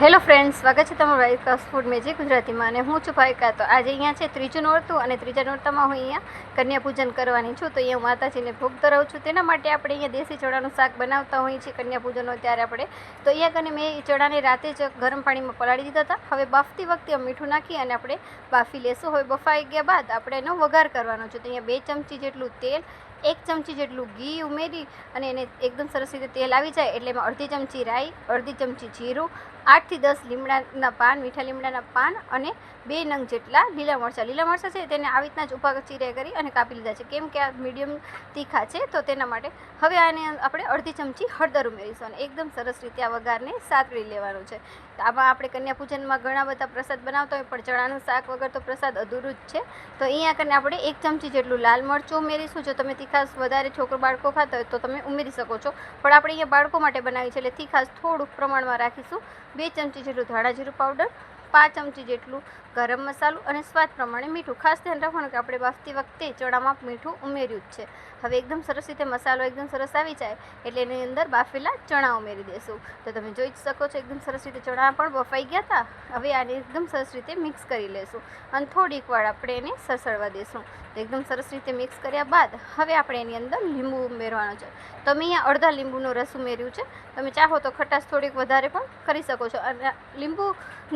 Hello friends, સ્વાગત છે તમારું વાઇકાસ ફૂડ મેજી ગુજરાતીમાં અને હું છું ભાઈકા. તો આજે અહીંયા છે ત્રીજું નોરતું અને ત્રીજા નોરતામાં હું અહીંયા કન્યા પૂજન કરવાની છું. તો અહીંયા માતાજીને ભોગ ધરાવું છું. તેના માટે આપણે અહીંયા દેશી ચણાનું શાક બનાવતા હોઈએ છીએ કન્યા પૂજનનો ત્યારે આપણે. તો અહીંયા કને મેં ચણાને રાતે જ ગરમ પાણીમાં પલાળી દીધા હતા. હવે બાફતી વખતે મીઠું નાખી અને આપણે બાફી લેશું. હવે બફાઈ ગયા બાદ આપણે એનો વઘાર કરવાનો છે. તો અહીંયા બે ચમચી જેટલું તેલ એક ચમચી જેટલું ઘી ઉમેરી અને એને એકદમ સરસ રીતે તેલ આવી જાય એટલે એમાં અડધી ચમચી રાઈ, અડધી ચમચી જીરું, આઠથી દસ લીમડાના પાન, મીઠા લીમડાના પાન અને બે નંગ જેટલા લીલા મરચાં. લીલા મરચાં છે તેને આવી રીતના જ ઊભા ચીરે કરી અને કાપી લીધા છે. કેમ કે આ મીડિયમ તીખા છે, તો તેના માટે હવે આને આપણે અડધી ચમચી હળદર ઉમેરીશું અને એકદમ સરસ રીતે આ વઘારને સાતળી લેવાનું છે. આમાં આપણે કન્યા પૂજનમાં ઘણા બધા પ્રસાદ બનાવતા હોય, પણ ચણાનું શાક વગર તો પ્રસાદ અધૂરું જ છે. તો અહીંયા કરીને આપણે એક ચમચી જેટલું લાલ મરચું ઉમેરીશું. જો તમે તીખાસ વધારે છોકરો બાળકો ખાતા હોય તો તમે ઉમેરી શકો છો. પણ આપણે અહીંયા બાળકો માટે બનાવી છે એટલે તીખાસ થોડુંક પ્રમાણમાં રાખીશું. બે ચમચી જેટલું ધાણા જીરું પાવડર, પાંચ ચમચી જેટલું ગરમ મસાલો અને સ્વાદ પ્રમાણે મીઠું. ખાસ ધ્યાન રાખવાનું કે આપણે બાફતી વખતે ચણામાં મીઠું ઉમેર્યું જ છે. હવે એકદમ સરસ રીતે મસાલો એકદમ સરસ આવી જાય એટલે એની અંદર બાફેલા ચણા ઉમેરી દેશું. તો તમે જોઈ જ શકો છો એકદમ સરસ રીતે ચણા પણ બફાઈ ગયા હતા હવે આને એકદમ સરસ રીતે મિક્સ કરી લેશું. અને થોડીક વાર આપણે એને સસળવા દેશું. તો એકદમ સરસ રીતે મિક્સ કર્યા બાદ હવે આપણે એની અંદર લીંબુ ઉમેરવાનો છે. તો મેં અહીંયા અડધા લીંબુનો રસ ઉમેર્યું છે. તમે ચાહો તો ખટાશ થોડીક વધારે પણ કરી શકો છો. અને લીંબુ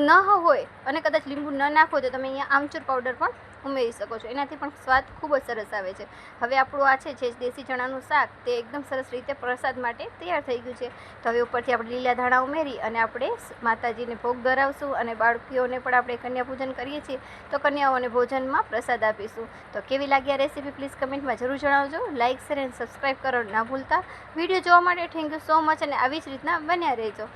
ન હોય અને કદાચ લીંબુ ન નાખો તો તમે અહીંયા આમચૂર પાવડર પણ ઉમેરી શકો છો. એનાથી પણ સ્વાદ ખૂબ જ સરસ આવે છે. હવે આપણું આ છે જે દેશી ચણાનું શાક તે એકદમ સરસ રીતે પ્રસાદ માટે તૈયાર થઈ ગયું છે. તો હવે ઉપરથી આપણે લીલા ધાણા ઉમેરી અને આપણે માતાજીને ભોગ ધરાવશું અને બાળકીઓને પણ આપણે કન્યા પૂજન કરીએ છીએ. તો કન્યાઓને ભોજનમાં પ્રસાદ આપીશું. તો કેવી લાગી આ રેસીપી પ્લીઝ કમેન્ટમાં જરૂર જણાવજો. લાઇક શેર અને સબસ્ક્રાઈબ કરો ના ભૂલતા. વીડિયો જોવા માટે થેન્ક યુ સો મચ અને આવી જ રીતના બન્યા રહેજો.